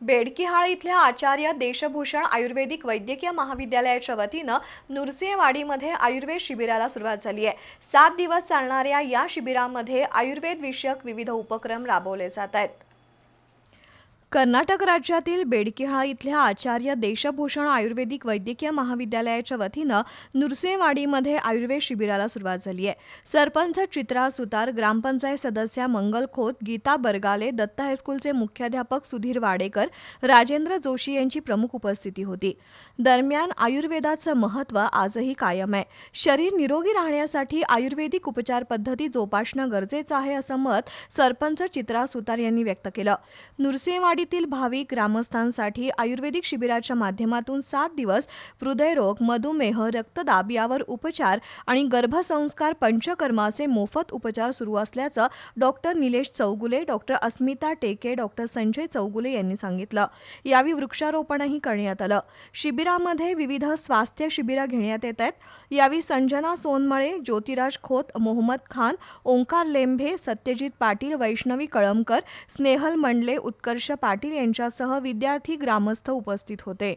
बेडकिहाळ इथल्या आचार्य देशभूषण आयुर्वेदिक वैद्यकीय महाविद्यालयाच्या वतीनं नुरसेवाडीमध्ये आयुर्वेद शिबिराला सुरुवात झाली आहे. सात दिवस चालणाऱ्या या शिबिरामध्ये आयुर्वेद विषयक विविध उपक्रम राबवले जात आहेत. कर्नाटक राज्यातील बेडकिहाळ इथल्या आचार्य देशभूषण आयुर्वेदिक वैद्यकीय महाविद्यालयाच्या वतीनं नुरसेवाडीमध्ये आयुर्वेद शिबिराला सुरुवात झाली आहे. सरपंच चित्रा सुतार ग्रामपंचायत सदस्या मंगल खोत गीता बरगाले दत्त हायस्कूलचे मुख्याध्यापक सुधीर वाडेकर राजेंद्र जोशी यांची प्रमुख उपस्थिती होती. दरम्यान आयुर्वेदाचं महत्त्व आजही कायम आहे. शरीर निरोगी राहण्यासाठी आयुर्वेदिक उपचार पद्धती जोपासणं गरजेचं आहे असं मत सरपंच चित्रा सुतार यांनी व्यक्त केलं. नुरसेवाडीतील भाविक ग्रामस्थांसाठी आयुर्वेदिक शिबिराच्या माध्यमातून सात दिवस हृदयरोग मधुमेह रक्तदाब यावर उपचार आणि गर्भसंस्कार पंचकर्माचे मोफत उपचार सुरू असल्याचं doctor Nilesh Chougule doctor Asmita Teke doctor Sanjay Chougule यांनी सांगितलं. यावेळी वृक्षारोपणही करण्यात आलं. शिबिरामध्ये विविध स्वास्थ्य शिबिरं घेण्यात येत आहेत. यावेळी संजना सोनमळे ज्योतिराज खोत मोहम्मद खान ओंकार लेंभे सत्यजित पाटील वैष्णवी कळमकर स्नेहल मंडले उत्कर्ष पाटील यांच्यासह विद्यार्थी ग्रामस्थ उपस्थित होते.